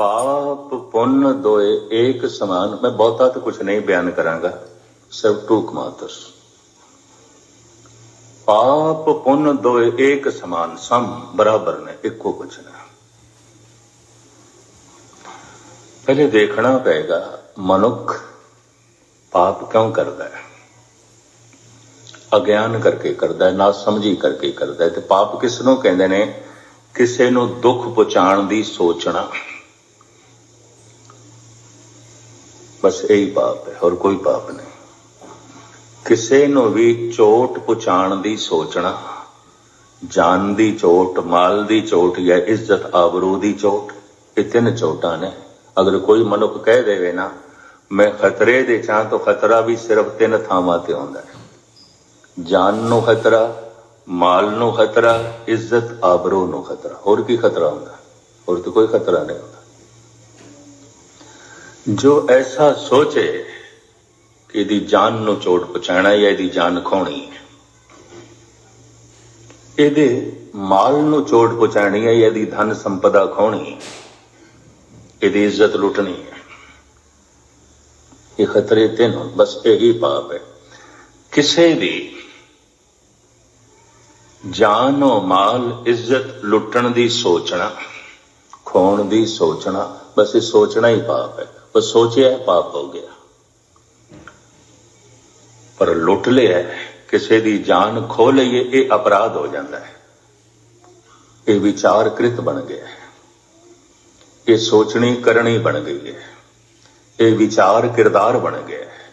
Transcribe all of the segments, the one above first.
ਪਾਪ ਪੁੰਨ ਦੋਏ ਏਕ ਸਮਾਨ। ਮੈਂ ਬਹੁਤਾ ਤਾਂ ਕੁਝ ਨਹੀਂ ਬਿਆਨ ਕਰਾਂਗਾ। ਸਿਰਫ ਟੂਕ ਮਾਤਰ। ਪਾਪ ਪੁੰਨ ਦੋਏ ਏਕ ਸਮਾਨ। ਸਮ ਬਰਾਬਰ ਨੇ, ਇੱਕੋ ਕੁਛ ਨੇ। ਪਹਿਲੇ ਦੇਖਣਾ ਪਏਗਾ, ਮਨੁੱਖ ਪਾਪ ਕਿਉਂ ਕਰਦਾ ਹੈ? ਅਗਿਆਨ ਕਰਕੇ ਕਰਦਾ ਹੈ ਨਾ ਸਮਝੀ ਕਰਕੇ ਕਰਦਾ ਹੈ ਤੇ ਪਾਪ ਕਿਸ ਨੂੰ ਕਹਿੰਦੇ ਨੇ? ਕਿਸੇ ਨੂੰ ਦੁੱਖ ਪਹੁੰਚਾਉਣ ਦੀ ਸੋਚਣਾ। ਬਸ ਇਹੀ ਪਾਪ ਹੈ, ਹੋਰ ਕੋਈ ਪਾਪ ਨਹੀਂ। ਕਿਸੇ ਨੂੰ ਵੀ ਚੋਟ ਪਹੁੰਚਾਉਣ ਦੀ ਸੋਚਣਾ ਜਾਨ ਦੀ ਚੋਟ, ਮਾਲ ਦੀ ਚੋਟ ਜਾਂ ਇੱਜ਼ਤ, ਆਬਰੂ ਦੀ ਚੋਟ, ਇਹ ਤਿੰਨ ਚੋਟਾਂ ਨੇ। ਅਗਰ ਕੋਈ ਮਨੁੱਖ ਕਹਿ ਦੇਵੇ ਨਾ, ਮੈਂ ਖਤਰੇ ਦੇ ਚਾਂ ਤਾਂ ਖਤਰਾ ਵੀ ਸਿਰਫ ਤਿੰਨ ਥਾਵਾਂ ਤੇ ਆਉਂਦਾ ਹੈ। ਜਾਨ ਨੂੰ ਖਤਰਾ, ਮਾਲ ਨੂੰ ਖਤਰਾ, ਇੱਜ਼ਤ, ਆਬਰੂ ਨੂੰ ਖਤਰਾ। ਹੋਰ ਕੀ ਖਤਰਾ ਹੁੰਦਾ? ਹੋਰ ਤਾਂ ਕੋਈ ਖਤਰਾ ਨਹੀਂ ਹੁੰਦਾ। ਜੋ ਐਸਾ ਸੋਚੇ ਕਿ ਇਹਦੀ ਜਾਨ ਨੂੰ ਚੋਟ ਪਹੁੰਚਾਣਾ ਜਾਂ ਇਹਦੀ ਜਾਨ ਖੋਣੀ ਹੈ। ਇਹਦੇ ਮਾਲ ਨੂੰ ਚੋਟ ਪਹੁੰਚਾਣੀ ਹੈ ਜਾਂ ਇਹਦੀ ਧਨ ਸੰਪਦਾ ਖੋਣੀ ਇਹਦੀ ਇੱਜ਼ਤ ਲੁੱਟਣੀ ਹੈ। ਇਹ ਖਤਰੇ ਤਿੰਨ ਹਨ, ਬਸ ਇਹੀ ਪਾਪ ਹੈ। ਕਿਸੇ ਦੀ ਜਾਨ ਔ ਮਾਲ ਇੱਜ਼ਤ ਲੁੱਟਣ ਦੀ ਸੋਚਣਾ ਖੋਣ ਦੀ ਸੋਚਣਾ ਬਸ ਇਹ ਸੋਚਣਾ ਹੀ ਪਾਪ ਹੈ। ਬਸ ਸੋਚਿਆ ਪਾਪ ਹੋ ਗਿਆ। ਪਰ ਲੁੱਟ ਲਿਆ ਕਿਸੇ ਦੀ ਜਾਨ ਖੋ ਲਈਏ, ਇਹ ਅਪਰਾਧ ਹੋ ਜਾਂਦਾ ਹੈ। ਇਹ ਵਿਚਾਰ ਕ੍ਰਿਤ ਬਣ ਗਿਆ ਹੈ। ਇਹ ਸੋਚਣੀ ਕਰਨੀ ਬਣ ਗਈ ਹੈ। ਇਹ ਵਿਚਾਰ ਕਿਰਦਾਰ ਬਣ ਗਿਆ ਹੈ।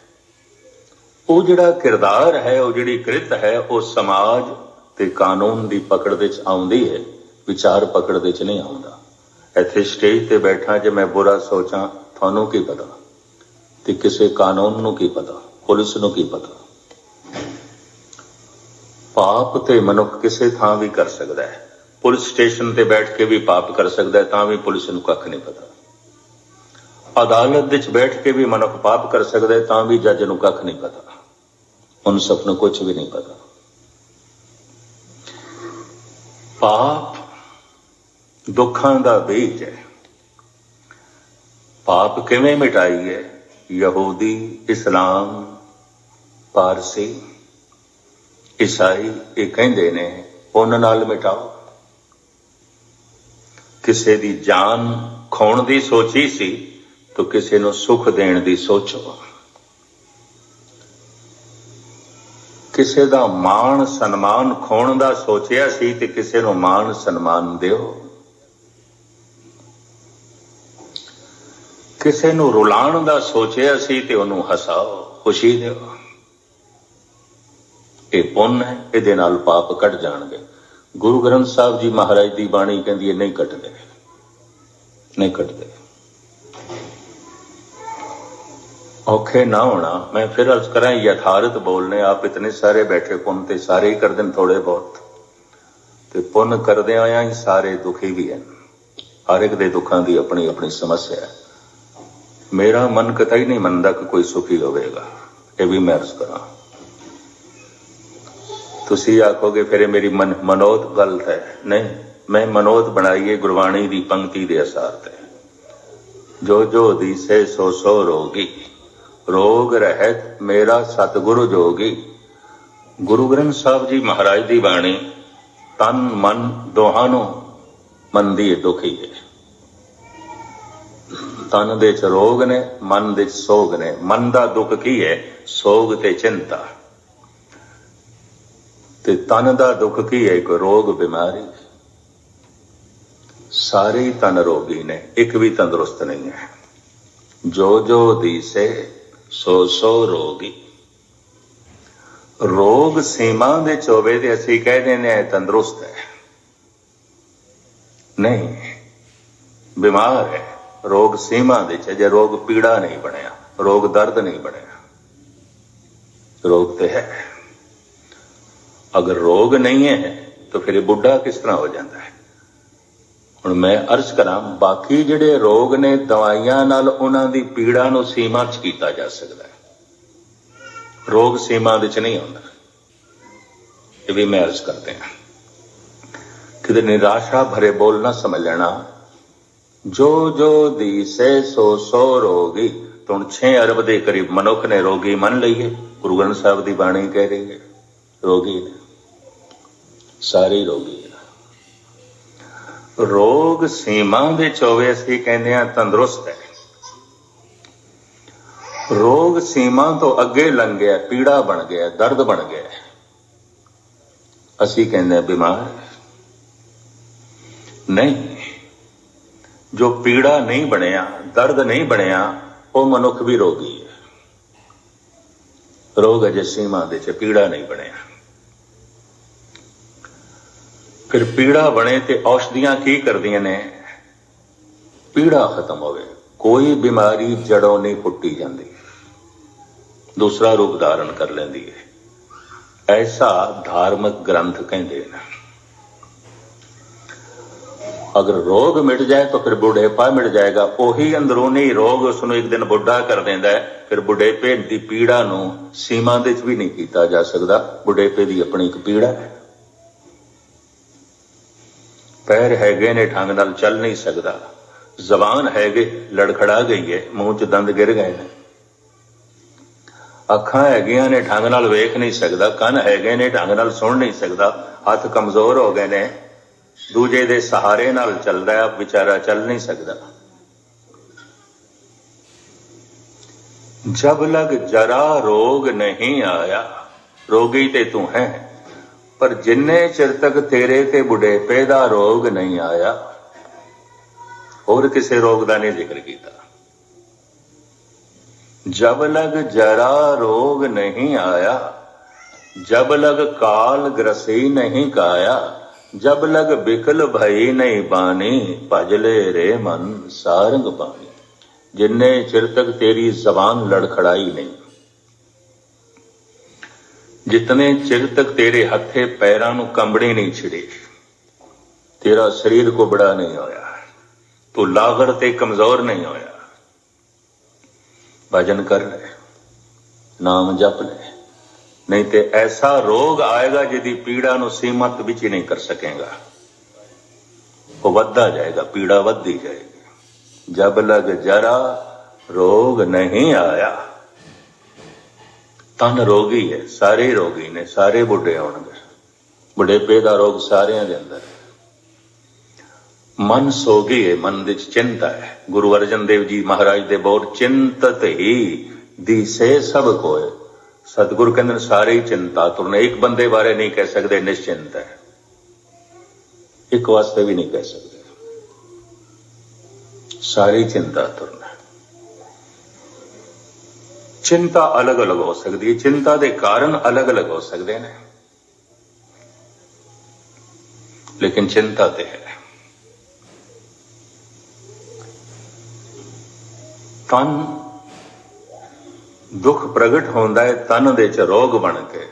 ਉਹ ਜਿਹੜਾ ਕਿਰਦਾਰ ਹੈ, ਉਹ ਜਿਹੜੀ ਕ੍ਰਿਤ ਹੈ, ਉਹ ਸਮਾਜ ਤੇ ਕਾਨੂੰਨ ਦੀ ਪਕੜ ਵਿੱਚ ਆਉਂਦੀ ਹੈ। ਵਿਚਾਰ ਪਕੜ ਵਿੱਚ ਨਹੀਂ ਆਉਂਦਾ। ਇੱਥੇ ਸਟੇਜ ਤੇ ਬੈਠਾ ਜੇ ਮੈਂ ਬੁਰਾ ਸੋਚਾਂ ਤੁਹਾਨੂੰ ਕੀ ਪਤਾ? ਤੇ ਕਿਸੇ ਕਾਨੂੰਨ ਨੂੰ ਕੀ ਪਤਾ? ਪੁਲਿਸ ਨੂੰ ਕੀ ਪਤਾ? ਪਾਪ ਤੇ ਮਨੁੱਖ ਕਿਸੇ ਥਾਂ ਵੀ ਕਰ ਸਕਦਾ ਹੈ। ਪੁਲਿਸ ਸਟੇਸ਼ਨ ਤੇ ਬੈਠ ਕੇ ਵੀ ਪਾਪ ਕਰ ਸਕਦਾ ਹੈ, ਤਾਂ ਵੀ ਪੁਲਿਸ ਨੂੰ ਕੱਖ ਨਹੀਂ ਪਤਾ। ਅਦਾਲਤ ਵਿੱਚ ਬੈਠ ਕੇ ਵੀ ਮਨੁੱਖ ਪਾਪ ਕਰ ਸਕਦਾ ਹੈ, ਤਾਂ ਵੀ ਜੱਜ ਨੂੰ ਕੱਖ ਨਹੀਂ ਪਤਾ। ਉਹਨੂੰ ਸਭ ਨੂੰ ਕੁਝ ਵੀ ਨਹੀਂ ਪਤਾ। ਪਾਪ ਦੁੱਖਾਂ ਦਾ ਬੀਜ ਹੈ। ਪਾਪ ਕਿਵੇਂ ਮਿਟਾਈਏ? ਯਹੂਦੀ, ਇਸਲਾਮ, ਪਾਰਸੀ, ਈਸਾਈ, ਇਹ ਕਹਿੰਦੇ ਨੇ ਪੁੰਨ ਨਾਲ ਮਿਟਾਓ। ਕਿਸੇ ਦੀ ਜਾਨ ਖੋਣ ਦੀ ਸੋਚੀ ਸੀ, ਤਾਂ ਕਿਸੇ ਨੂੰ ਸੁਖ ਦੇਣ ਦੀ ਸੋਚੋ। ਕਿਸੇ ਦਾ ਮਾਣ ਸਨਮਾਨ ਖੋਣ ਦਾ ਸੋਚਿਆ ਸੀ, ਤੇ ਕਿਸੇ ਨੂੰ ਮਾਣ ਸਨਮਾਨ ਦਿਓ। ਕਿਸੇ ਨੂੰ ਰੁਲਾਉਣ ਦਾ ਸੋਚਿਆ ਸੀ ਤੇ ਉਹਨੂੰ ਹਸਾਓ, ਖੁਸ਼ੀ ਦਿਓ। ਇਹ ਪੁੰਨ ਹੈ, ਇਹਦੇ ਨਾਲ ਪਾਪ ਕੱਟ ਜਾਣਗੇ। ਗੁਰੂ ਗ੍ਰੰਥ ਸਾਹਿਬ ਜੀ ਮਹਾਰਾਜ ਦੀ ਬਾਣੀ ਕਹਿੰਦੀ ਹੈ, ਨਹੀਂ ਕੱਟਦੇ ਨਹੀਂ ਕੱਟਦੇ ਔਖੇ ਨਾ ਹੋਣਾ। ਮੈਂ ਫਿਰ ਅਰਜ਼ ਕਰਾਂ, ਯਥਾਰਥ ਬੋਲਨੇ, ਆਪ ਇਤਨੇ ਸਾਰੇ ਬੈਠੇ ਪੁੰਨ ਤੇ ਸਾਰੇ ਹੀ ਕਰਦੇ ਨੇ ਥੋੜੇ ਬਹੁਤ। ਤੇ ਪੁੰਨ ਕਰਦੇ ਆਇਆ ਹੀ ਸਾਰੇ ਦੁਖੀ ਵੀ ਹਨ। ਹਰ ਇੱਕ ਦੇ ਦੁੱਖਾਂ ਦੀ ਆਪਣੀ ਆਪਣੀ ਸਮੱਸਿਆ ਹੈ। ਮੇਰਾ ਮਨ ਕਤਈ ਨਹੀਂ ਮੰਨਦਾ ਕਿ ਕੋਈ ਸੁਖੀ ਹੋਵੇਗਾ। ਇਹ ਵੀ ਮੈਂ ਅਰਜ਼ ਕਰਾਂ। ਤੁਸੀਂ ਆਖੋਗੇ, ਫਿਰ ਇਹ ਮੇਰੀ ਮਨ, ਮਨੋਤ ਗਲਤ ਹੈ। ਨਹੀਂ, ਮੈਂ ਮਨੋਤ ਬਣਾਈਏ ਗੁਰਬਾਣੀ ਦੀ ਪੰਕਤੀ ਦੇ ਅਸਾਰ ਤੇ। ਜੋ ਜੋ ਦੀਸੇ ਸੋ ਸੋ ਰੋਗੀ। ਰੋਗ ਰਹਿਤ ਮੇਰਾ ਸਤਿਗੁਰੂ ਜੋਗੀ। ਗੁਰੂ ਗ੍ਰੰਥ ਸਾਹਿਬ ਜੀ ਮਹਾਰਾਜ ਦੀ ਬਾਣੀ, ਤਨ, ਮਨ ਦੋਹਾਂ ਨੂੰ ਮੰਦੀ ਦੁਖੀ ਹੈ ਤਨ ਦੇ ਚ ਰੋਗ ਨੇ, ਮਨ ਦੇ ਚ ਸੋਗ ਨੇ। ਮਨ ਦਾ ਦੁੱਖ ਕੀ ਹੈ? ਸੋਗ ਤੇ ਚਿੰਤਾ। ਤੇ ਤਨ ਦਾ ਦੁੱਖ ਕੀ ਹੈ? ਇੱਕ ਰੋਗ ਬਿਮਾਰੀ। ਸਾਰੇ ਹੀ ਤਨ ਰੋਗੀ ਨੇ, ਇੱਕ ਵੀ ਤੰਦਰੁਸਤ ਨਹੀਂ ਹੈ। ਜੋ ਜੋ ਦੀਸੇ ਸੋ ਸੋ ਰੋਗੀ। ਰੋਗ ਸੀਮਾ ਦੇ ਚੋਵੇ ਤੇ ਅਸੀਂ ਕਹਿੰਦੇ ਨੇ ਇਹ ਤੰਦਰੁਸਤ ਹੈ। ਨਹੀਂ, ਬਿਮਾਰ ਹੈ। ਰੋਗ ਸੀਮਾ ਦੇ ਚ ਜੇ ਰੋਗ ਪੀੜਾ ਨਹੀਂ ਬਣਿਆ, ਰੋਗ ਦਰਦ ਨਹੀਂ ਬਣਿਆ, ਰੋਗ ਤੇ ਹੈ। ਅਗਰ ਰੋਗ ਨਹੀਂ ਹੈ, ਤਾਂ ਫਿਰ ਇਹ ਬੁੱਢਾ ਕਿਸ ਤਰ੍ਹਾਂ ਹੋ ਜਾਂਦਾ ਹੈ? ਹੁਣ ਮੈਂ ਅਰਜ਼ ਕਰਾਂ, ਬਾਕੀ ਜਿਹੜੇ ਰੋਗ ਨੇ, ਦਵਾਈਆਂ ਨਾਲ ਉਹਨਾਂ ਦੀ ਪੀੜਾ ਨੂੰ ਸੀਮਾ 'ਚ ਕੀਤਾ ਜਾ ਸਕਦਾ ਹੈ। ਰੋਗ ਸੀਮਾ ਵਿੱਚ ਨਹੀਂ ਆਉਂਦਾ ਇਹ ਵੀ ਮੈਂ ਅਰਜ਼ ਕਰਦੇ ਹਾਂ। ਕਿਤੇ ਨਿਰਾਸ਼ਾ ਭਰੇ ਬੋਲ ਨਾ ਸਮਝ ਲੈਣਾ। ਜੋ ਜੋ ਦੀਸੇ ਸੋ ਸੋ ਰੋਗੀ, ਤੁਣ 6 ਅਰਬ ਦੇ ਕਰੀਬ ਮਨੁੱਖ ਨੇ ਰੋਗੀ ਮੰਨ ਲਈਏ, ਗੁਰੂ ਗ੍ਰੰਥ ਸਾਹਿਬ ਦੀ ਬਾਣੀ ਕਹਿ ਰਹੀ ਹੈ, ਰੋਗੀ ਨੇ ਸਾਰੇ ਰੋਗੀ ਰੋਗ ਸੀਮਾ ਵਿੱਚ ਹੋਵੇ ਅਸੀਂ ਕਹਿੰਦੇ ਆ ਤੰਦਰੁਸਤ ਹੈ। ਰੋਗ ਸੀਮਾ ਤੋਂ ਅੱਗੇ ਲੰਘ ਗਿਆ, ਪੀੜਾ ਬਣ ਗਿਆ, ਦਰਦ ਬਣ ਗਿਆ ਅਸੀਂ ਕਹਿੰਦੇ ਆ ਬਿਮਾਰ ਨਹੀਂ ਜੋ ਪੀੜਾ ਨਹੀਂ ਬਣਿਆ, ਦਰਦ ਨਹੀਂ ਬਣਿਆ, ਉਹ ਮਨੁੱਖ ਵੀ ਰੋਗੀ ਹੈ। ਰੋਗ ਅਜੇ ਸੀਮਾ ਦੇ ਚ ਪੀੜਾ ਨਹੀਂ ਬਣਿਆ। ਫਿਰ ਪੀੜਾ ਬਣੇ ਤੇ ਔਸ਼ਧੀਆਂ ਕੀ ਕਰਦੀਆਂ ਨੇ? ਪੀੜਾ ਖਤਮ ਹੋਵੇ, ਕੋਈ ਬਿਮਾਰੀ ਜੜੋਂ ਨਹੀਂ ਪੁੱਟੀ ਜਾਂਦੀ। ਦੂਸਰਾ ਰੂਪ ਧਾਰਨ ਕਰ ਲੈਂਦੀ ਹੈ। ਐਸਾ ਧਾਰਮਿਕ ਗ੍ਰੰਥ ਕਹਿੰਦੇ ਨੇ। ਅਗਰ ਰੋਗ ਮਿਟ ਜਾਏ ਤਾਂ ਫਿਰ ਬੁਢੇਪਾ ਮਿਟ ਜਾਏਗਾ। ਉਹੀ ਅੰਦਰੂਨੀ ਰੋਗ ਉਸ ਨੂੰ ਇੱਕ ਦਿਨ ਬੁੱਢਾ ਕਰ ਦਿੰਦਾ ਹੈ। ਫਿਰ ਬੁਢੇਪੇ ਦੀ ਪੀੜਾ ਨੂੰ ਸੀਮਾ ਦੇ ਵਿੱਚ ਵੀ ਨਹੀਂ ਕੀਤਾ ਜਾ ਸਕਦਾ। ਬੁਢੇਪੇ ਦੀ ਆਪਣੀ ਇੱਕ ਪੀੜਾ ਹੈ। ਪੈਰ ਹੈਗੇ ਨੇ, ਢੰਗ ਨਾਲ ਚੱਲ ਨਹੀਂ ਸਕਦਾ। ਜ਼ਬਾਨ ਹੈਗੇ, ਲੜਖੜਾ ਗਈ ਹੈ। ਮੂੰਹ 'ਚ ਦੰਦ ਗਿਰ ਗਏ ਨੇ। ਅੱਖਾਂ ਹੈਗੀਆਂ ਨੇ, ਢੰਗ ਨਾਲ ਵੇਖ ਨਹੀਂ ਸਕਦਾ। ਕੰਨ ਹੈਗੇ ਨੇ, ਢੰਗ ਨਾਲ ਸੁਣ ਨਹੀਂ ਸਕਦਾ। ਹੱਥ ਕਮਜ਼ੋਰ ਹੋ ਗਏ ਨੇ। ਦੂਜੇ ਦੇ ਸਹਾਰੇ ਨਾਲ ਚੱਲਦਾ ਹੈ, ਵਿਚਾਰਾ ਚੱਲ ਨਹੀਂ ਸਕਦਾ। ਜਬ ਲਗ ਜਰਾ ਰੋਗ ਨਹੀਂ ਆਇਆ, ਰੋਗੀ ਤੇ ਤੂੰ ਹੈ। ਪਰ ਜਿੰਨੇ ਚਿਰ ਤੱਕ ਤੇਰੇ ਤੇ ਬੁਢੇਪੇ ਦਾ ਰੋਗ ਨਹੀਂ ਆਇਆ, ਹੋਰ ਕਿਸੇ ਰੋਗ ਦਾ ਨਹੀਂ ਜ਼ਿਕਰ ਕੀਤਾ। ਜਬ ਲਗ ਜਰਾ ਰੋਗ ਨਹੀਂ ਆਇਆ, ਜਬ ਲਗ ਕਾਲ ਗ੍ਰਸੀ ਨਹੀਂ ਕਾਇਆ ਜਬ ਲਗ ਬਿਕਲ ਭਈ ਨਹੀਂ ਬਾਣੀ ਭਜਲੇ ਰੇ ਮਨ ਸਾਰੰਗ ਬਾਣੀ। ਜਿੰਨੇ ਚਿਰ ਤੱਕ ਤੇਰੀ ਜ਼ਬਾਨ ਲੜਖੜਾਈ ਨਹੀਂ। ਜਿਤਨੇ ਚਿਰ ਤੱਕ ਤੇਰੇ ਹੱਥੇ ਪੈਰਾਂ ਨੂੰ ਕੰਬਣੀ ਨਹੀਂ ਛਿੜੀ, ਤੇਰਾ ਸਰੀਰ ਕੋ ਬੜਾ ਨਹੀਂ ਹੋਇਆ। ਤੂੰ ਲਾਗਰ ਤੇ ਕਮਜ਼ੋਰ ਨਹੀਂ ਹੋਇਆ। ਭਜਨ ਕਰ ਲੈ, ਨਾਮ ਜਪ ਲੈ। ਨਹੀਂ ਤੇ ਐਸਾ ਰੋਗ ਆਏਗਾ ਜਿਹਦੀ ਪੀੜਾ ਨੂੰ ਸੀਮਤ ਵਿੱਚ ਹੀ ਨਹੀਂ ਕਰ ਸਕੇਗਾ। ਉਹ ਵੱਧਦਾ ਜਾਏਗਾ, ਪੀੜਾ ਵੱਧਦੀ ਜਾਏਗੀ। ਜਬ ਲਗ ਜਰਾ ਰੋਗ ਨਹੀਂ ਆਇਆ। ਤਨ ਰੋਗੀ ਹੈ, ਸਾਰੇ ਰੋਗੀ ਨੇ, ਸਾਰੇ ਬੁੱਢੇ ਹੋਣਗੇ ਬੁਢੇਪੇ ਦਾ ਰੋਗ ਸਾਰਿਆਂ ਦੇ ਅੰਦਰ ਹੈ। ਮਨ ਸੋਗੀ ਹੈ, ਮਨ ਵਿੱਚ ਚਿੰਤਾ ਹੈ। ਗੁਰੂ ਅਰਜਨ ਦੇਵ ਜੀ ਮਹਾਰਾਜ ਦੇ ਬਹੁਤ ਚਿੰਤਤ ਹੀ ਦਿਸੇ ਸਭ ਕੋਏ ਸਤਿਗੁਰੂ ਕਹਿੰਦੇ ਨੇ, ਸਾਰੇ ਹੀ ਚਿੰਤਾ ਤੁਰਨ। ਇੱਕ ਬੰਦੇ ਬਾਰੇ ਨਹੀਂ ਕਹਿ ਸਕਦੇ, ਨਿਸ਼ਚਿੰਤ ਹੈ। ਇੱਕ ਵਾਸਤੇ ਵੀ ਨਹੀਂ ਕਹਿ ਸਕਦੇ। ਸਾਰੀ ਚਿੰਤਾ ਤੁਰਨਾ ਚਿੰਤਾ ਅਲੱਗ-ਅਲੱਗ ਹੋ ਸਕਦੀ ਹੈ। ਚਿੰਤਾ ਦੇ ਕਾਰਨ ਅਲੱਗ-ਅਲੱਗ ਹੋ ਸਕਦੇ ਨੇ। ਲੇਕਿਨ ਚਿੰਤਾ ਤੇ ਹੈ। ਤਨ ਦੁੱਖ ਪ੍ਰਗਟ ਹੁੰਦਾ ਹੈ ਤਨ ਦੇ ਚ ਰੋਗ ਬਣ ਕੇ,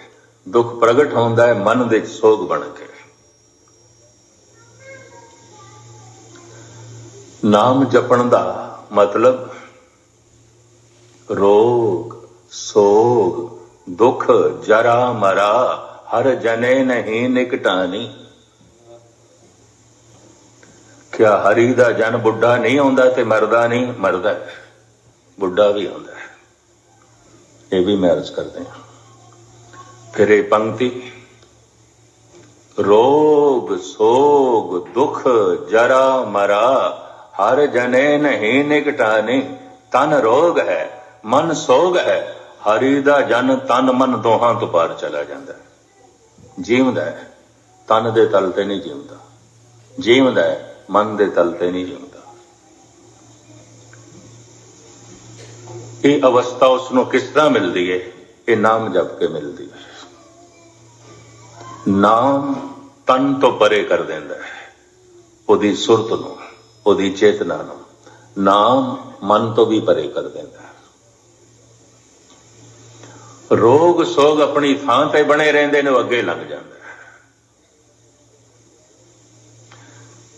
ਦੁੱਖ ਪ੍ਰਗਟ ਹੁੰਦਾ ਹੈ ਮਨ ਦੇ ਚ ਸੋਗ ਬਣ ਕੇ। ਨਾਮ ਜਪਣ ਦਾ ਮਤਲਬ ਰੋਗ, ਸੋਗ, ਦੁੱਖ, ਜਰਾ ਮਰਾ, ਹਰ ਜਨੇ ਨਹੀਂ ਨਿਕਟਾਨੀ। ਕਿਆ ਹਰੀ ਦਾ ਜਨ ਬੁੱਢਾ ਨਹੀਂ ਆਉਂਦਾ ਤੇ ਮਰਦਾ ਨਹੀਂ, ਮਰਦਾ ਬੁੱਢਾ ਵੀ ਆਉਂਦਾ ਇਹ ਵੀ ਮੈਰਿਜ ਕਰਦੇ ਹਾਂ। ਫਿਰ ਇਹ ਪੰਕਤੀ। ਰੋਗ ਸੋਗ, ਦੁੱਖ, ਜਰਾ, ਮਰਾ, ਹਰ ਜਨੇ ਨਹੀਂ ਨਿਕਟਾਨੀ ਤਨ ਰੋਗ ਹੈ, ਮਨ ਸੋਗ ਹੈ, ਹਰੀ ਦਾ ਜਨ ਤਨ ਮਨ ਦੋਹਾਂ ਤੋਂ ਪਾਰ ਚਲਾ ਜਾਂਦਾ ਹੈ। ਜੀਵਦਾ ਹੈ, ਤਨ ਦੇ ਤਲ ਤੇ ਨਹੀਂ ਜੀਵਦਾ। ਜੀਵਦਾ ਹੈ, ਮਨ ਦੇ ਤਲ ਤੇ ਨਹੀਂ ਜੀਵਦਾ। ਇਹ ਅਵਸਥਾ ਉਸ ਨੂੰ ਕਿਸ ਤਰ੍ਹਾਂ ਮਿਲਦੀ ਹੈ ਇਹ ਨਾਮ ਜਪ ਕੇ ਮਿਲਦੀ ਹੈ ਨਾਮ ਤਨ ਤੋਂ ਪਰੇ ਕਰ ਦਿੰਦਾ ਹੈ। ਉਹਦੀ ਸੁਰਤ ਨੂੰ, ਉਹਦੀ ਚੇਤਨਾ ਨੂੰ ਨਾਮ ਮਨ ਤੋਂ ਵੀ ਪਰੇ ਕਰ ਦਿੰਦਾ ਹੈ। ਰੋਗ ਸੋਗ ਆਪਣੀ ਥਾਂ ਤੇ ਬਣੇ ਰਹਿੰਦੇ ਨੇ, ਉਹ ਅੱਗੇ ਲੰਘ ਜਾਂਦਾ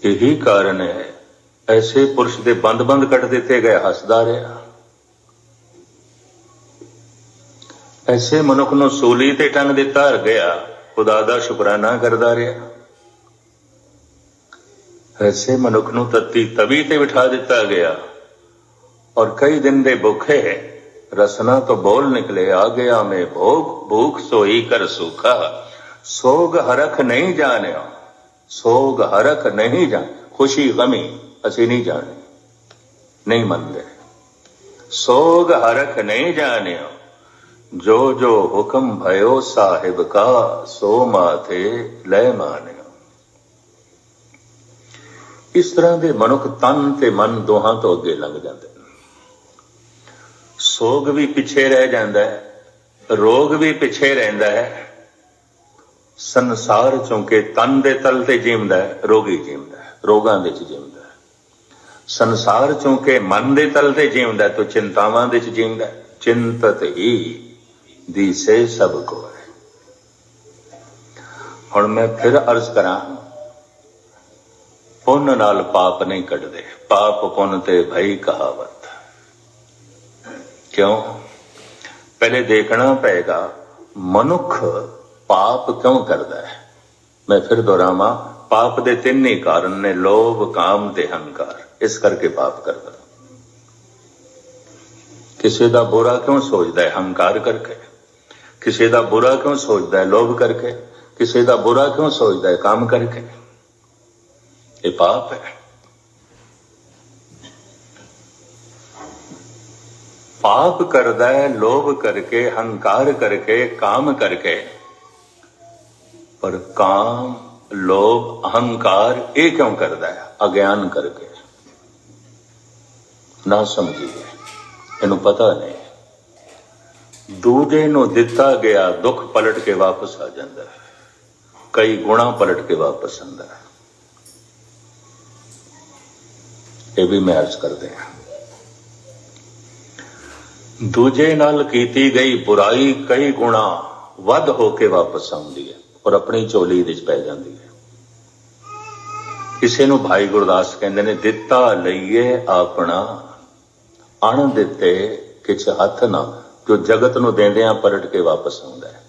ਇਹੀ ਕਾਰਨ ਹੈ, ਐਸੇ ਪੁਰਸ਼ ਦੇ ਬੰਦ-ਬੰਦ ਕੱਟ ਦਿੱਤੇ ਗਏ, ਹੱਸਦਾ ਰਿਹਾ। ਐਸੇ ਮਨੁੱਖ ਨੂੰ ਸੂਲੀ ਤੇ ਟੰਗ ਦਿੱਤਾ ਗਿਆ, ਖੁਦਾ ਦਾ ਸ਼ੁਕਰਾਨਾ ਕਰਦਾ ਰਿਹਾ। ਐਸੇ ਮਨੁੱਖ ਨੂੰ ਤੱਤੀ ਤਵੀ ਤੇ ਬਿਠਾ ਦਿੱਤਾ ਗਿਆ ਔਰ ਕਈ ਦਿਨ ਦੇ ਭੁੱਖੇ ਰਸਨਾ ਤੋਂ ਬੋਲ ਨਿਕਲੇ, ਆ ਗਿਆ ਮੈਂ ਭੋਗ, ਭੂਖ ਸੋਈ ਕਰ ਸੁਖਾ। ਸੋਗ ਹਰਖ ਨਹੀਂ ਜਾਣਿਆ, ਸੋਗ ਹਰਖ ਨਹੀਂ ਜਾਣ, ਖੁਸ਼ੀ ਗਮੀ ਅਸੀਂ ਨਹੀਂ ਜਾਣੇ, ਨਹੀਂ ਮੰਨਦੇ। ਸੋਗ ਹਰਖ ਨਹੀਂ ਜਾਣਿਆ ਜੋ ਜੋ ਹੁਕਮ ਭਇਓ ਸਾਹਿਬ ਕਾ ਸੋ ਮਾਥੇ ਲੈ ਮਾਨਿਆ। ਇਸ ਤਰ੍ਹਾਂ ਦੇ ਮਨੁੱਖ ਤਨ ਤੇ ਮਨ ਦੋਹਾਂ ਤੋਂ ਅੱਗੇ ਲੰਘ ਜਾਂਦੇ ਨੇ। ਸੋਗ ਵੀ ਪਿੱਛੇ ਰਹਿ ਜਾਂਦਾ ਹੈ ਰੋਗ ਵੀ ਪਿੱਛੇ ਰਹਿੰਦਾ ਹੈ। ਸੰਸਾਰ ਚੋਂਕੇ ਤਨ ਦੇ ਤਲ ਤੇ ਜਿਉਂਦਾ ਹੈ ਰੋਗੀ ਜਿਉਂਦਾ ਹੈ ਰੋਗਾਂ ਵਿੱਚ ਜਿਉਂਦਾ ਹੈ। ਸੰਸਾਰ ਚੋਂਕੇ ਮਨ ਦੇ ਤਲ ਤੇ ਜਿਉਂਦਾ ਹੈ, ਤਾਂ ਚਿੰਤਾਵਾਂ ਵਿੱਚ ਜਿਉਂਦਾ ਹੈ। ਚਿੰਤਤ ਹੀ ਦੀ ਸੇ ਸਭ ਕੋ ਹੈ। ਹੁਣ ਮੈਂ ਫਿਰ ਅਰਜ਼ ਕਰਾਂ, ਪੁੰਨ ਨਾਲ ਪਾਪ ਨਹੀਂ ਕੱਢਦੇ। ਪਾਪ ਪੁੰਨ ਤੇ ਭਈ ਕਹਾਵਤ। ਕਿਉਂ? ਪਹਿਲੇ ਦੇਖਣਾ ਪਏਗਾ, ਮਨੁੱਖ ਪਾਪ ਕਿਉਂ ਕਰਦਾ ਹੈ? ਮੈਂ ਫਿਰ ਦੁਹਰਾਵਾਂ, ਪਾਪ ਦੇ ਤਿੰਨ ਹੀ ਕਾਰਨ ਨੇ ਲੋਭ, ਕਾਮ ਤੇ ਹੰਕਾਰ। ਇਸ ਕਰਕੇ ਪਾਪ ਕਰਦਾ। ਕਿਸੇ ਦਾ ਬੁਰਾ ਕਿਉਂ ਸੋਚਦਾ ਹੈ? ਹੰਕਾਰ ਕਰਕੇ। ਕਿਸੇ ਦਾ ਬੁਰਾ ਕਿਉਂ ਸੋਚਦਾ ਹੈ? ਲੋਭ ਕਰਕੇ। ਕਿਸੇ ਦਾ ਬੁਰਾ ਕਿਉਂ ਸੋਚਦਾ ਹੈ? ਕੰਮ ਕਰਕੇ। ਇਹ ਪਾਪ ਹੈ। ਪਾਪ ਕਰਦਾ ਹੈ, ਲੋਭ ਕਰਕੇ, ਹੰਕਾਰ ਕਰਕੇ, ਕਾਮ ਕਰਕੇ। ਪਰ ਕਾਮ, ਲੋਭ, ਅਹੰਕਾਰ ਇਹ ਕਿਉਂ ਕਰਦਾ ਹੈ? ਅਗਿਆਨ ਕਰਕੇ। ਨਾ ਸਮਝੀਏ। ਇਹਨੂੰ ਪਤਾ ਨਹੀਂ। ਦੂਜੇ ਨੂੰ ਦਿੱਤਾ ਗਿਆ ਦੁੱਖ ਪਲਟ ਕੇ ਵਾਪਸ ਆ ਜਾਂਦਾ ਹੈ। ਕਈ ਗੁਣਾ ਪਲਟ ਕੇ ਵਾਪਸ ਆਉਂਦਾ ਹੈ। ਇਹ ਵੀ ਮੈਂ ਅਰਜ਼ ਕਰਦੇ ਹਾਂ। ਦੂਜੇ ਨਾਲ ਕੀਤੀ ਗਈ ਬੁਰਾਈ ਕਈ ਗੁਣਾ ਵੱਧ ਹੋ ਕੇ ਵਾਪਸ ਆਉਂਦੀ ਹੈ ਔਰ ਆਪਣੀ ਝੋਲੀ ਵਿੱਚ ਪੈ ਜਾਂਦੀ ਹੈ। ਕਿਸੇ ਨੂੰ ਭਾਈ ਗੁਰਦਾਸ ਕਹਿੰਦੇ ਨੇ, ਦਿੱਤਾ ਲਈਏ ਆਪਣਾ, ਅਣ ਦਿੱਤੇ ਕਿਛ ਹੱਥ ਨਾ ਜੋ ਜਗਤ ਨੂੰ ਦੇਂਦਿਆਂ ਪਲਟ ਕੇ ਵਾਪਸ ਆਉਂਦਾ ਹੈ।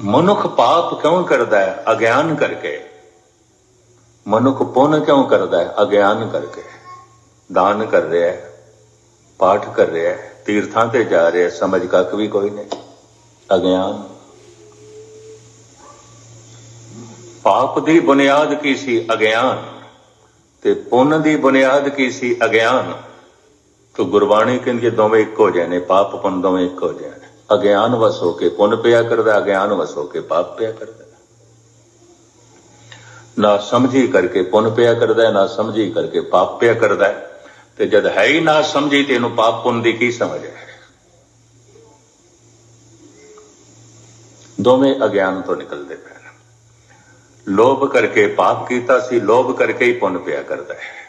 ਮਨੁੱਖ ਪਾਪ ਕਿਉਂ ਕਰਦਾ ਹੈ? ਅਗਿਆਨ ਕਰਕੇ। ਮਨੁੱਖ ਪੁੰਨ ਕਿਉਂ ਕਰਦਾ ਹੈ? ਅਗਿਆਨ ਕਰਕੇ। ਦਾਨ ਕਰ ਰਿਹਾ ਹੈ, ਪਾਠ ਕਰ ਰਿਹਾ ਹੈ, ਤੀਰਥਾਂ ਤੇ ਜਾ ਰਿਹਾ ਸਮਝ ਕੱਖ ਵੀ ਕੋਈ ਨਹੀਂ। ਅਗਿਆਨ। ਪਾਪ ਦੀ ਬੁਨਿਆਦ ਕੀ ਸੀ? ਅਗਿਆਨ। ਤੇ ਪੁੰਨ ਦੀ ਬੁਨਿਆਦ ਕੀ ਸੀ? ਅਗਿਆਨ। ਤੋ ਗੁਰਬਾਣੀ ਕਹਿੰਦੀ ਹੈ, ਦੋਵੇਂ ਇੱਕ ਹੋ ਜਾਣੇ ਪਾਪ ਪੁੰਨ ਦੋਵੇਂ ਇੱਕ ਹੋ ਜਾਣੇ ਅਗਿਆਨ ਵਸ ਹੋ ਕੇ ਪੁੰਨ ਪਿਆ ਕਰਦਾ, ਅਗਿਆਨ ਵਸ ਹੋ ਕੇ ਪਾਪ ਪਿਆ ਕਰਦਾ। ਨਾ ਸਮਝੀ ਕਰਕੇ ਪੁੰਨ ਪਿਆ ਕਰਦਾ, ਨਾ ਸਮਝੀ ਕਰਕੇ ਪਾਪ ਪਿਆ ਕਰਦਾ। ਤੇ ਜਦ ਹੈ ਹੀ ਨਾ ਸਮਝੀ, ਤੇ ਇਹਨੂੰ ਪਾਪ ਪੁੰਨ ਦੀ ਕੀ ਸਮਝ ਹੈ? ਦੋਵੇਂ ਅਗਿਆਨ ਤੋਂ ਨਿਕਲਦੇ ਪੈਣ ਲੋਭ ਕਰਕੇ ਪਾਪ ਕੀਤਾ ਸੀ, ਲੋਭ ਕਰਕੇ ਹੀ ਪੁੰਨ ਪਿਆ ਕਰਦਾ ਹੈ।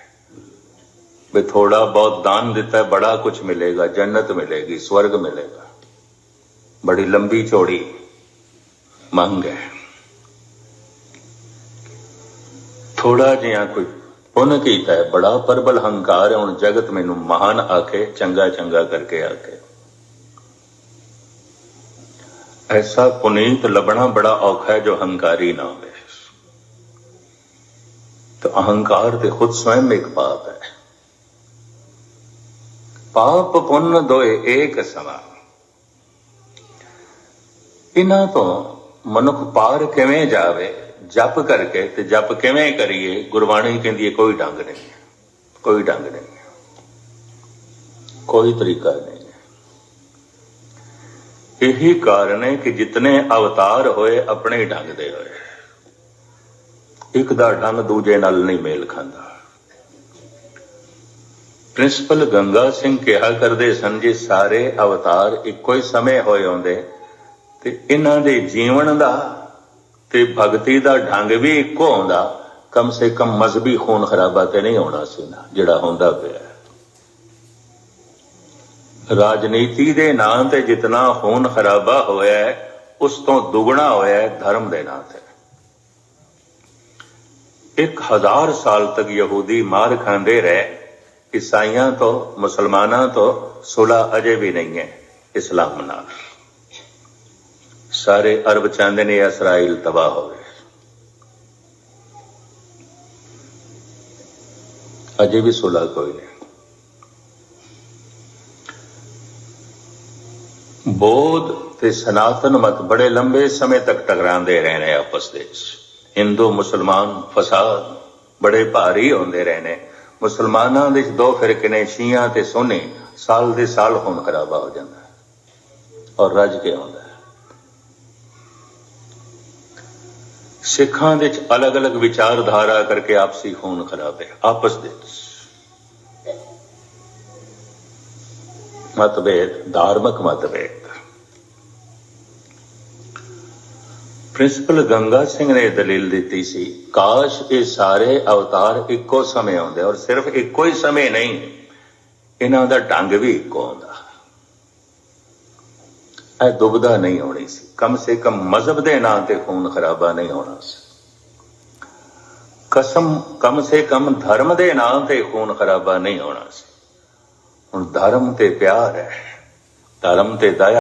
ਵੀ ਥੋੜਾ ਬਹੁਤ ਦਾਨ ਦਿੱਤਾ ਹੈ ਬੜਾ ਕੁਝ ਮਿਲੇਗਾ ਜੰਨਤ ਮਿਲੇਗੀ ਸਵਰਗ ਮਿਲੇਗਾ ਬੜੀ ਲੰਬੀ ਚੌੜੀ ਮੰਗ ਹੈ ਥੋੜਾ ਜਿਹਾ ਕੋਈ ਪੁੰਨ ਕੀਤਾ ਹੈ ਬੜਾ ਪਰਬਲ ਹੰਕਾਰ ਹੈ ਹੁਣ ਜਗਤ ਮੈਨੂੰ ਮਹਾਨ ਆਖੇ ਚੰਗਾ ਚੰਗਾ ਕਰਕੇ ਆਖੇ ਐਸਾ ਪੁਨੀਤ ਲੱਭਣਾ ਬੜਾ ਔਖਾ ਹੈ ਜੋ ਹੰਕਾਰੀ ਨਾ ਹੋਵੇ तो अहंकार ਤੇ ਖੁਦ स्वयं ਇੱਕ ਪਾਪ ਹੈ ਪਾਪ ਪੁੰਨ ਦੋਏ ਏਕ ਸਮਾਨ ਇਹਨਾਂ ਤੋਂ ਮਨੁੱਖ ਪਾਰ ਕਿਵੇਂ ਜਾਵੇ, ਜਪ ਕਰਕੇ ਤੇ ਜਪ ਕਿਵੇਂ ਕਰੀਏ, ਗੁਰਬਾਣੀ ਕਹਿੰਦੀ ਹੈ ਕੋਈ ਢੰਗ ਨਹੀਂ ਕੋਈ ਢੰਗ ਨਹੀਂ ਕੋਈ ਤਰੀਕਾ ਨਹੀਂ ਇਹੀ ਕਾਰਨ ਹੈ ਕਿ ਜਿਤਨੇ ਅਵਤਾਰ ਹੋਏ, ਆਪਣੇ ਢੰਗ ਦੇ ਹੋਏ। ਇੱਕ ਦਾ ਢੰਗ ਦੂਜੇ ਨਾਲ ਨਹੀਂ ਮੇਲ ਖਾਂਦਾ। ਪ੍ਰਿੰਸੀਪਲ ਗੰਗਾ ਸਿੰਘ ਕਿਹਾ ਕਰਦੇ ਸਨ ਜੀ, ਸਾਰੇ ਅਵਤਾਰ ਇੱਕੋ ਹੀ ਸਮੇਂ ਹੋਏ ਹੁੰਦੇ ਤੇ ਇਹਨਾਂ ਦੇ ਜੀਵਨ ਦਾ ਤੇ ਭਗਤੀ ਦਾ ਢੰਗ ਵੀ ਇੱਕੋ ਹੁੰਦਾ ਕਮ ਸੇ ਕਮ ਮਜ਼ਬੀ ਖੂਨ ਖਰਾਬਾ ਤੇ ਨਹੀਂ ਹੋਣਾ ਸੀ ਨਾ, ਜਿਹੜਾ ਹੁੰਦਾ ਪਿਆ। ਰਾਜਨੀਤੀ ਦੇ ਨਾਂ ਤੇ ਜਿਤਨਾ ਖੂਨ ਖਰਾਬਾ ਹੋਇਆ ਉਸ ਤੋਂ ਦੁੱਗਣਾ ਹੋਇਆ ਧਰਮ ਦੇ ਨਾਂ ਤੇ। ਇੱਕ ਹਜ਼ਾਰ ਸਾਲ ਤੱਕ ਯਹੂਦੀ ਮਾਰ ਖਾਂਦੇ ਰਹੇ ਈਸਾਈਆਂ ਤੋਂ, ਮੁਸਲਮਾਨਾਂ ਤੋਂ ਸੁਲਾ ਅਜੇ ਵੀ ਨਹੀਂ ਹੈ ਇਸਲਾਮ ਨਾਲ। ਸਾਰੇ ਅਰਬ ਚਾਹੁੰਦੇ ਨੇ ਇਸਰਾਇਲ ਤਬਾਹ ਹੋਵੇ। ਅਜੇ ਵੀ ਸੁਲਹ ਕੋਈ ਨਹੀਂ। ਬੋਧ ਤੇ ਸਨਾਤਨ ਮਤ ਬੜੇ ਲੰਬੇ ਸਮੇਂ ਤੱਕ ਟਕਰਾਉਂਦੇ ਰਹੇ ਨੇ ਆਪਸ ਦੇ ਵਿੱਚ। ਹਿੰਦੂ, ਮੁਸਲਮਾਨ, ਫਸਾਦ ਬੜੇ ਭਾਰੀ ਹੁੰਦੇ ਰਹੇ ਨੇ ਮੁਸਲਮਾਨਾਂ ਦੇ ਵਿੱਚ ਦੋ ਫਿਰਕੇ ਨੇ, ਸ਼ੀਆ ਤੇ ਸੋਨੇ, ਸਾਲ ਦੇ ਸਾਲ ਖੂਨ ਖਰਾਬਾ ਹੋ ਜਾਂਦਾ ਹੈ ਔਰ ਰੱਜ ਕੇ ਆਉਂਦਾ ਹੈ। ਸਿੱਖਾਂ ਦੇ ਵਿੱਚ ਅਲੱਗ-ਅਲੱਗ ਵਿਚਾਰਧਾਰਾ ਕਰਕੇ ਆਪਸੀ ਖੂਨ ਖਰਾਬ ਹੈ ਆਪਸ ਦੇ ਮਤਭੇਦ, ਧਾਰਮਿਕ ਮਤਭੇਦ। ਪ੍ਰਿੰਸੀਪਲ ਗੰਗਾ ਸਿੰਘ ਨੇ ਦਲੀਲ ਦਿੱਤੀ ਸੀ, ਕਾਸ਼ ਇਹ ਸਾਰੇ ਅਵਤਾਰ ਇੱਕੋ ਸਮੇਂ ਆਉਂਦੇ ਔਰ ਸਿਰਫ ਇੱਕੋ ਹੀ ਸਮੇਂ ਨਹੀਂ, ਇਹਨਾਂ ਦਾ ਢੰਗ ਵੀ ਇੱਕੋ ਹੁੰਦਾ। ਇਹ ਦੁਬਦਾ ਨਹੀਂ ਹੋਣੀ ਸੀ। ਕਮ ਸੇ ਕਮ ਮਜ਼ਹਬ ਦੇ ਨਾਂ ਤੇ ਖੂਨ ਖਰਾਬਾ ਨਹੀਂ ਹੋਣਾ ਸੀ। ਕਸਮ, ਕਮ ਸੇ ਕਮ ਧਰਮ ਦੇ ਨਾਂ ਤੇ ਖੂਨ ਖਰਾਬਾ ਨਹੀਂ ਹੋਣਾ ਸੀ। ਹੁਣ ਧਰਮ ਤੇ ਪਿਆਰ ਹੈ, ਧਰਮ ਤੇ ਦਇਆ